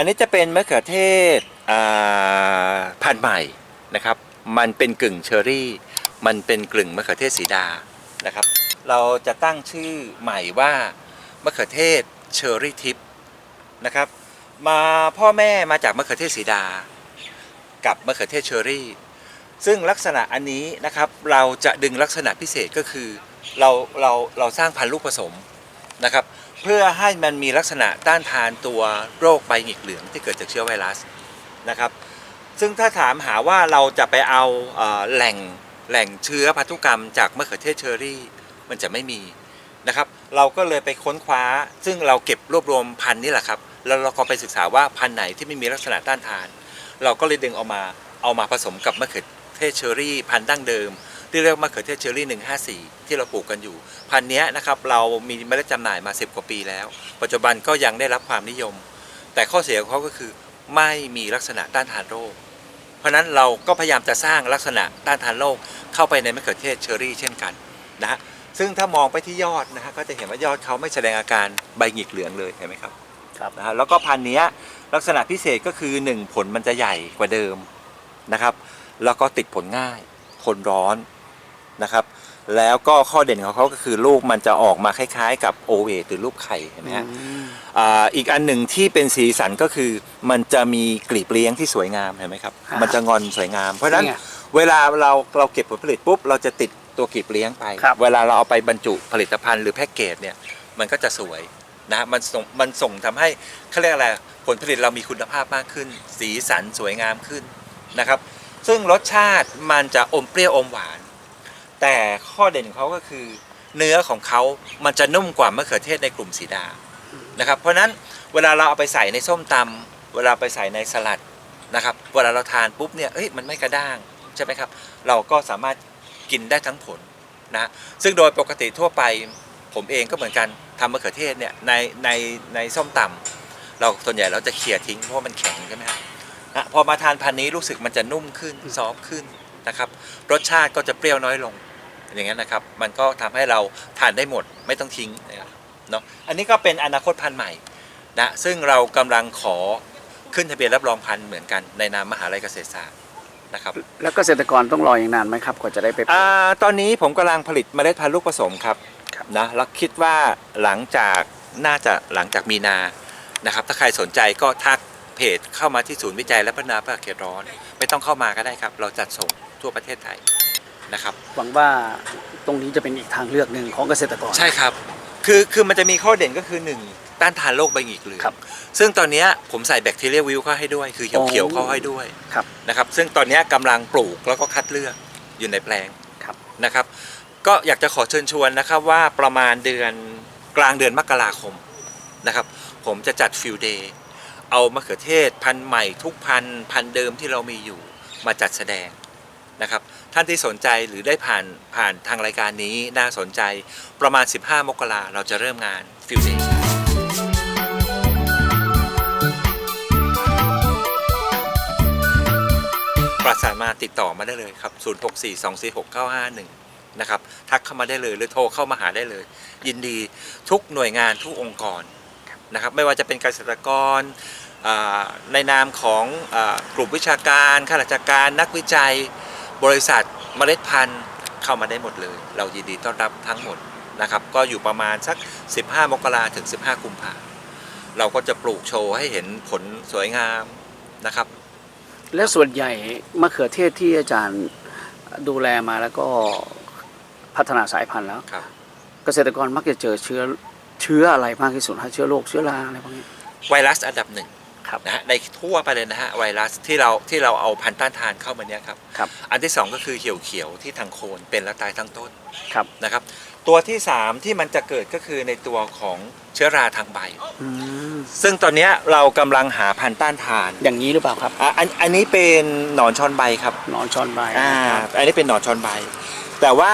อันนี้จะเป็นมะเขือเทศพันธุ์ใหม่นะครับ มันเป็นกึ่งเชอรี่ มันเป็นกึ่งมะเขือเทศสีดานะครับ เราจะตั้งชื่อใหม่ว่ามะเขือเทศเชอรี่ทิพนะครับ มาพ่อแม่มาจากมะเขือเทศสีดา กับมะเขือเทศเชอรี่ ซึ่งลักษณะอันนี้นะครับเราจะดึงลักษณะพิเศษก็คือเราเราเราสร้างพันธุ์ลูกผสมนะครับ เพื่อให้มันมีลักษณะต้านทานตัวโรคใบหงิกเหลืองที่เกิดจากเชื้อไวรัสนะครับ ซึ่งถ้าถามหาว่าเราจะไปเอาแหล่งแหล่งเชื้อพันธุกรรมจากมะเขือเทศเชอรี่มันจะไม่มีนะครับ เราก็เลยไปค้นคว้า ซึ่งเราเก็บรวบรวมพันธุ์นี่แหละครับแล้วเราก็ไปศึกษาว่าพันธุ์ไหนที่ไม่มีลักษณะต้านทาน เราก็เลยดึงเอามาเอามาผสมกับมะเขือเทศเชอรี่พันธุ์ดั้งเดิม ที่เรียกว่ามะเขือเทศเชอรี่ 154 ที่เราปลูกกันอยู่ พันธุ์เนี้ยนะครับเรามีเมล็ดจำหน่ายมา 10 กว่าปีแล้ว ปัจจุบันก็ยังได้รับความนิยม แต่ข้อเสียของเขาก็คือไม่มีลักษณะต้านทานโรค เพราะฉะนั้นเราก็พยายามจะสร้างลักษณะต้านทานโรคเข้าไปในมะเขือเทศเชอรี่เช่นกันนะฮะซึ่งถ้ามองไปที่ยอดนะฮะก็จะเห็นว่ายอดเขาไม่แสดงอาการใบหงิกเหลืองเลยเห็นไหมครับครับนะฮะแล้วก็พันธุ์เนี้ยลักษณะพิเศษก็คือ 1 ผลมันจะใหญ่กว่าเดิมนะครับ แล้วก็ติดผลง่ายทนร้อน นะครับ แล้วก็ข้อเด่นของเขาก็คือลูกมันจะออกมาคล้ายๆ กับโอเวตหรือรูปไข่เห็นไหมฮะอืมอ่าอีกอันหนึ่งที่เป็นสีสันก็คือมันจะมีกลีบเลี้ยงที่สวยงามเห็นไหมครับ อ่ามัมันจะงอนสวยงาม เพราะฉะนั้นนี่ไงเวลาเราเราเก็บผลผลิตปุ๊บเราจะติดตัวกลีบเลี้ยงไป ครับ เวลาเราเอาไปบรรจุผลิตภัณฑ์หรือแพ็กเกจเนี่ยมันก็จะสวยนะมันส่งมันส่งทำให้เขาเรียกอะไรผลผลิตเรามีคุณภาพมากขึ้น สีสันสวยงามขึ้นนะครับ ซึ่งรสชาติมันจะอมเปรี้ยวอมหวาน แต่ข้อเด่นของเขาก็คือ เนื้อของเขามันจะนุ่มกว่ามะเขือเทศในกลุ่มสีดานะครับเพราะนั้นเวลาเราเอาไปใส่ในส้มตำเวลาไปใส่ในสลัดนะครับเวลาเราทานปุ๊บเนี่ยเอ้ยมันไม่กระด้างใช่ไหมครับเราก็สามารถกินได้ทั้งผลนะซึ่งโดยปกติทั่วไปผมเองก็เหมือนกันทำมะเขือเทศเนี่ยในในในส้มตำเราส่วนใหญ่เราจะเขี่ยทิ้งเพราะมันแข็งใช่ไหมครับนะพอมาทานพันนี้รู้สึกมันจะนุ่มขึ้นซอฟขึ้นนะครับรสชาติก็จะเปรี้ยวน้อยลง อย่างนั้นนะครับ มันก็ทำให้เราทานได้หมดไม่ต้องทิ้งนะครับเนาะอันนี้ก็เป็นอนาคตพันธุ์ใหม่นะซึ่งเรากำลังขอขึ้นทะเบียนรับรองพันธุ์เหมือนกันในนามมหาลัยเกษตรศาสตร์นะครับแล้วเกษตรกรต้องรออย่างนานไหมครับกว่าจะได้ไปปลูกอ่าตอนนี้ผมกำลังผลิตเมล็ดพันธุ์ลูกผสมครับครับนะแล้วคิดว่าหลังจากน่าจะหลังจากมีนานะครับ ถ้าใครสนใจก็ทักเพจเข้ามาที่ศูนย์วิจัยและพัฒนาภาคเขตร้อน ไม่ต้องเข้ามาก็ได้ครับ เราจัดส่งทั่วประเทศไทย นะครับ หวังว่าตรงนี้จะเป็นอีกทางเลือกหนึ่งของเกษตรกร ใช่ครับ คือคือมันจะมีข้อเด่นก็คือหนึ่งต้านทานโรคใบหงิกเหลืองครับซึ่งตอนเนี้ยผมใส่แบคทีเรียวิวเข้าให้ด้วย คือเขียวเขียวๆเข้าให้ด้วยครับนะครับ ซึ่งตอนเนี้ยกำลังปลูกแล้วก็คัดเลือกอยู่ในแปลงครับ นะครับ ก็อยากจะขอเชิญชวนนะครับว่าประมาณเดือนกลางเดือนมกราคมนะครับ ผมจะจัดฟิลเดย์เอามะเขือเทศพันธุ์ใหม่ทุกพันธุ์พันธุ์เดิมที่เรามีอยู่มาจัดแสดงนะครับ ท่านที่สนใจหรือได้ผ่านผ่านทางรายการนี้น่าสนใจประมาณ 15 มกราเราจะเริ่มงานฟิลเดย์ประสานมาติดต่อมาได้เลยครับ 0642469951 นะครับ ทักเข้ามาได้เลยหรือโทรเข้ามาหาได้เลย ยินดีทุกหน่วยงานทุกองค์กรนะครับไม่ว่าจะเป็นเกษตรกรในนามของอกลุ่มวิชาการข้าราชการนักวิจัย บริษัทเมล็ดพันธุ์เข้ามาได้หมดเลย เรายินดีต้อนรับทั้งหมดนะครับ ก็อยู่ประมาณสัก 15 มกราถึง 15 กุมภาเราก็จะปลูกโชว์ให้เห็นผลสวยงามนะครับ และส่วนใหญ่มะเขือเทศที่อาจารย์ดูแลมาแล้วก็พัฒนาสายพันธุ์แล้วครับ เกษตรกรมักจะเจอเชื้อเชื้ออะไรมากที่สุดฮะเชื้อโรคเชื้อราอะไรพวกนี้ไวรัสอันดับหนึ่ง ครับนะฮะในทั่วไปเลยนะฮะไวรัสที่เราที่เราเอาพันธุ์ต้านทานเข้ามาเนี้ยครับ ครับ อันที่สองก็คือเหี่ยวเขียวที่ทางโคนเป็นและตายทั้งต้นครับนะครับ ตัวที่สามที่มันจะเกิดก็คือในตัวของเชื้อราทางใบ อืมซึ่งตอนเนี้ยเรากำลังหาพันธุ์ต้านทานอย่างนี้หรือเปล่าครับอะอันอันนี้เป็นหนอนชอนใบครับ หนอนชอนใบอ่าครับอันนี้เป็นหนอนชอนใบ แต่ว่า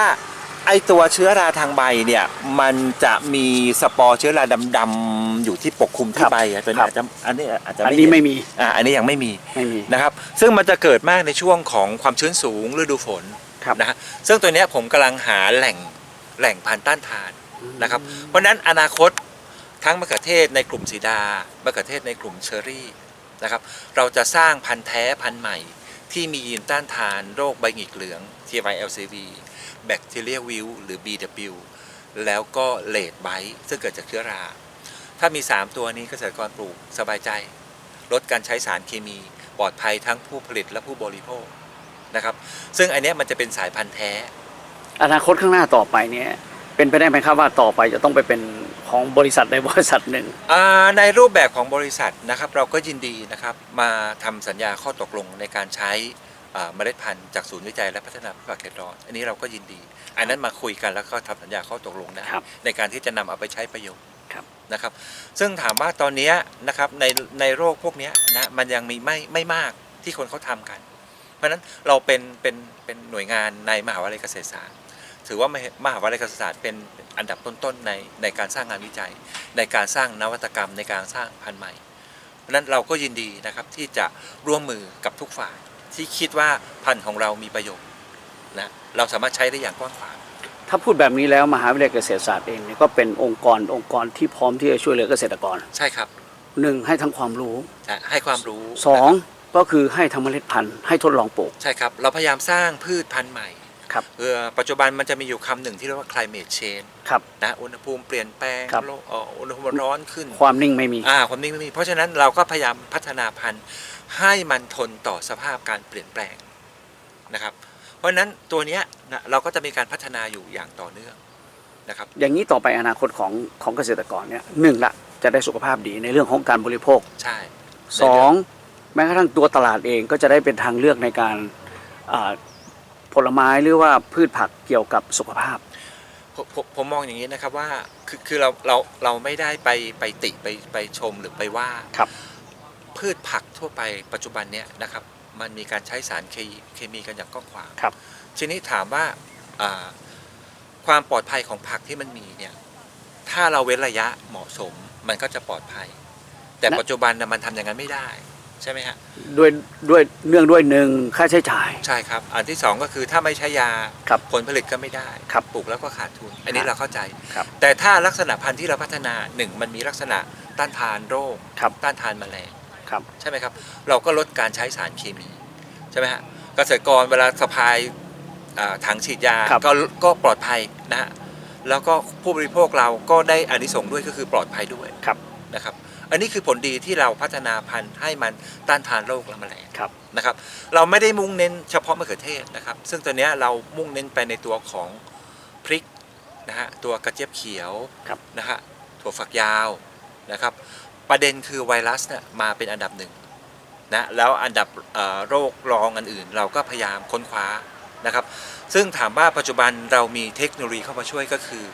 ไอตัวเชื้อราทางใบเนี่ย มันจะมีสปอร์เชื้อราดำๆอยู่ที่ปกคลุมที่ใบอะตัวนี้อาจจะอันนี้อาจจะอันไม่นี้เห็ไม่มีอ่าอันนี้ยังไม่มีไม่มีนะครับ ซึ่งมันจะเกิดมากในช่วงของความชื้นสูงฤดูฝนครับนะฮะซึ่งตัวเนี้ยผมกำลังหาแหล่งแหล่งพันธุ์ต้านทานนะครับ เพราะฉะนั้นอนาคตทั้งมะเขือเทศในกลุ่มสีดามะเขือเทศในกลุ่มเชอร์รี่นะครับ เราจะสร้างพันธุ์แท้พันธุ์ใหม่ ที่มียีนต้านทานโรคใบหงิกเหลือง TYLCV แบคทีเรียวิลหรือ BW แล้วก็เลดไบต์ซึ่งเกิดจากเชื้อรา ถ้ามี 3 ตัวนี้เกษตรกรปลูกสบายใจ ลดการใช้สารเคมีปลอดภัยทั้งผู้ผลิตและผู้บริโภคนะครับ ซึ่งอันเนี้ยมันจะเป็นสายพันธุ์แท้ อนาคตข้างหน้าต่อไปเนี่ยเป็นไปได้ไหมครับว่าต่อไปจะต้องไปเป็นของบริษัทใดบริษัทหนึ่งอ่าในรูปแบบของบริษัทนะครับเราก็ยินดีนะครับมาทำสัญญาข้อตกลงในการใช้อ่า เมล็ดพันธุ์จากศูนย์วิจัยและพัฒนาพืชผักเขตร้อน อันนี้เราก็ยินดี อันนั้นมาคุยกันแล้วก็ทำสัญญาข้อตกลงนะครับในการที่จะนำเอาไปใช้ประโยชน์ครับนะครับ ซึ่งถามว่าตอนเนี้ยนะครับในในโรคพวกเนี้ยนะมันยังมีไม่ไม่มากที่คนเขาทำกัน เพราะฉะนั้นเราเป็นเป็นเป็นหน่วยงานในมหาวิทยาลัยเกษตรศาสตร์ถือว่ามหามหาวิทยาลัยเกษตรศาสตร์เป็นอันดับต้นๆในในการสร้างงานวิจัย ในการสร้างนวัตกรรมในการสร้างพันธุ์ใหม่ เพราะฉะนั้นเราก็ยินดีนะครับที่จะร่วมมือกับทุกฝ่าย ที่คิดว่าพันธุ์ของเรามีประโยชน์นะเราสามารถใช้ได้อย่างกว้างขวางถ้าพูดแบบนี้แล้วมหาวิทยาลัยเกษตรศาสตร์เองเนี่ยก็เป็นองค์กรองค์กรที่พร้อมที่จะช่วยเหลือเกษตรกรใช่ครับหนึ่งให้ทั้งความรู้นะให้ความรู้สองนะครับก็คือให้ทั้งเมล็ดพันธุ์ให้ทดลองปลูกใช่ครับ เราพยายามสร้างพืชพันธุ์ใหม่ครับเออปัจจุบันมันจะมีอยู่คำหนึ่งที่เรียกว่า climate change ครับนะอุณหภูมิเปลี่ยนแปลงครับโลกเอ่ออุณหภูมิร้อนขึ้น ความนิ่งไม่มีอ่าความนิ่งไม่มี เพราะฉะนั้นเราก็พยายามพัฒนาพันธุ์ ให้มันทนต่อสภาพการเปลี่ยนแปลงนะครับ เพราะฉะนั้นตัวเนี้ยนะเราก็จะมีการพัฒนาอยู่อย่างต่อเนื่องนะครับ อย่างนี้ต่อไปอนาคตของของเกษตรกรเนี่ยหนึ่งละจะได้สุขภาพดีในเรื่องของการบริโภคใช่สองแม้กระทั่งตัวตลาดเองก็จะได้เป็นทางเลือกในการอ่าผลไม้หรือว่าพืชผักเกี่ยวกับสุขภาพผมผมผมมองอย่างนี้นะครับว่าคือคือเราเราเราไม่ได้ไปไปติไปไปชมหรือไปว่าครับ พืชผักทั่วไปปัจจุบันเนี้ยนะครับ มันมีการใช้สารเคมีเคมีกันอย่างกว้างขวางครับ ทีนี้ถามว่าอ่าความปลอดภัยของผักที่มันมีเนี่ย ถ้าเราเว้นระยะเหมาะสมมันก็จะปลอดภัย แต่ปัจจุบันนะมันทำอย่างนั้นไม่ได้ ใช่ไหมฮะด้วยด้วยเนื่องด้วยหนึ่งค่าใช้จ่าย ใช่ครับ อันที่สองก็คือถ้าไม่ใช้ยาครับผลผลิตก็ไม่ได้ครับปลูกแล้วก็ขาดทุน อันนี้ครับเราเข้าใจครับแต่ถ้าลักษณะพันธุ์ที่เราพัฒนาหนึ่งมันมีลักษณะต้านทานโรคครับต้านทานแมลง ครับ ใช่ไหมครับ เราก็ลดการใช้สารเคมีใช่ไหมฮะเกษตรกรเวลาสะพายอ่าถังฉีดยาครับก็ก็ปลอดภัยนะฮะแล้วก็ผู้บริโภคเราก็ได้อานิสงส์ด้วยก็คือปลอดภัยด้วยครับนะครับ อันนี้คือผลดีที่เราพัฒนาพันธุ์ให้มันต้านทานโรคและแมลงครับนะครับ เราไม่ได้มุ่งเน้นเฉพาะมะเขือเทศนะครับ ซึ่งตัวเนี้ยเรามุ่งเน้นไปในตัวของพริกนะฮะตัวกระเจี๊ยบเขียวครับนะฮะถั่วฝักยาวนะครับ ประเด็นคือไวรัสเนี่ยมาเป็นอันดับหนึ่งนะแล้วอันดับเอ่อโรครองอันอื่น เราก็พยายามค้นคว้านะครับ ซึ่งถามว่าปัจจุบันเรามีเทคโนโลยีเข้ามาช่วยก็คือ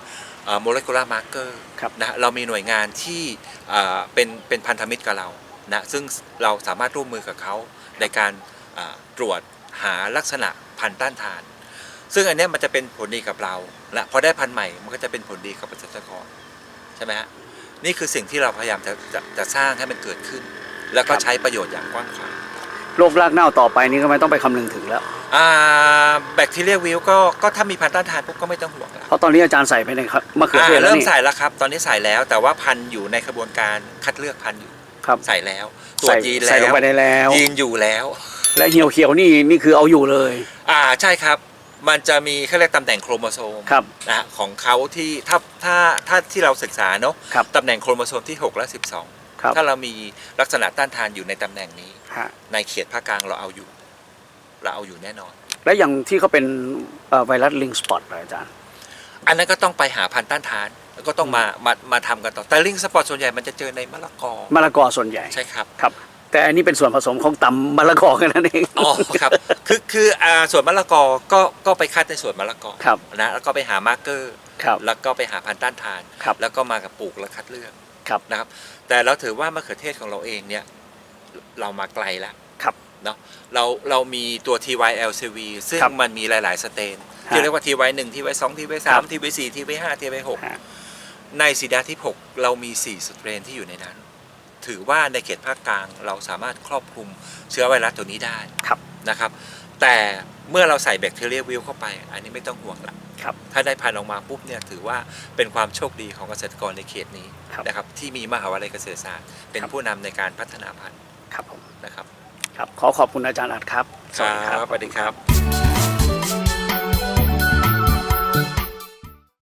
โมเลกุลาร์มาร์เกอร์ครับนะฮะเรามีหน่วยงานที่เอ่อเป็นเป็นพันธมิตรกับเรานะซึ่งเราสามารถร่วมมือกับเขาในการเอ่อตรวจหาลักษณะพันธุ์ต้านทาน ซึ่งอันเนี้ยมันจะเป็นผลดีกับเราและพอได้พันธุ์ใหม่มันก็จะเป็นผลดีกับเกษตรกรใช่ไหมฮะ นี่คือสิ่งที่เราพยายามจะจะจะสร้างให้มันเกิดขึ้น แล้วก็ครับใช้ประโยชน์อย่างกว้างขวางโรครากเน่าต่อไปนี้ก็ไม่ต้องไปคำนึงถึงแล้วอ่าแบคทีเรียวิลก็ก็ถ้ามีพันธุ์ต้านทานปุ๊บก็ไม่ต้องห่วงแล้วเพราะตอนนี้อาจารย์ใส่ไปในมะเขืออ่าเทศแล้วเริ่มนี่ ใส่แล้วครับ ตอนนี้ใส่แล้วแต่ว่าพันธุ์อยู่ในกระบวนการคัดเลือกพันธุ์อยู่ครับ ใส่แล้วตรวจใส่ยีนใส่ลแล้งวไปได้แล้ว ยีนอยู่แล้ว และเหี่ยวเขียวๆนี่นี่คือเอาอยู่เลย อ่าใช่ครับ มันจะมีเขาเรียกตำแหน่งโครโมโซมครับ นะฮะของเขาที่ถ้าถ้าถ้าที่เราศึกษาเนาะครับตำแหน่งโครโมโซมที่ 6 และ ครับ 12 ถ้าเรามีลักษณะต้านทานอยู่ในตำแหน่งนี้ ฮะในเขตภาคกลางเราเอาอยู่ เราเอาอยู่แน่นอน และอย่างที่เขาเป็นเอ่อไวรัสลิงสปอตอาจารย์ อันนั้นก็ต้องไปหาพันธุ์ต้านทาน แล้วก็ต้องมามามาทำกันต่อแต่ลิงสปอร์ตส่วนใหญ่มันจะเจอในมะละกอมะละกอส่วนใหญ่ ใช่ครับ ครับ แต่อันนี้เป็นส่วนผสมของตำมะละกอกันนั่นเองอ๋อครับคือคืออ่าส่วนมะละกอก็ก็ไปคัดในส่วนมะละกอครับนะแล้วก็ไปหามาร์กเกอร์ครับแล้วก็ไปหาพันธุ์ต้านทานครับแล้วก็มากับปลูกและคัดเลือกครับนะครับ แต่เราถือว่ามะเขือเทศของเราเองเนี่ยเรามาไกลแล้วครับเนาะเราเรามีตัว TYLCV ซึ่งครับมันมีหลาย ๆ สเตนฮะที่เรียกว่า TY 1 TY 2 TY ครับ3 TY 4 TY 5 TY ฮะ6ในสีดาที่ 6 เรามี 4 สเตรนที่อยู่ในนั้น ถือว่าในเขตภาคกลางเราสามารถครอบคลุมเชื้อไวรัสตัวนี้ได้ครับนะครับ แต่เมื่อเราใส่แบคทีเรียวิลเข้าไป อันนี้ไม่ต้องห่วงละครับถ้าได้พันธุ์ออกมาปุ๊บเนี่ยถือว่าเป็นความโชคดีของเกษตรกรในเขตนี้ครับนะครับที่มีมหาวิทยาลัยเกษตรศาสตร์ เป็นครับผู้นำในการพัฒนาพันธุ์ครับผมนะครับครับขอขอบคุณอาจารย์อัดครับครับสวัสดีครับ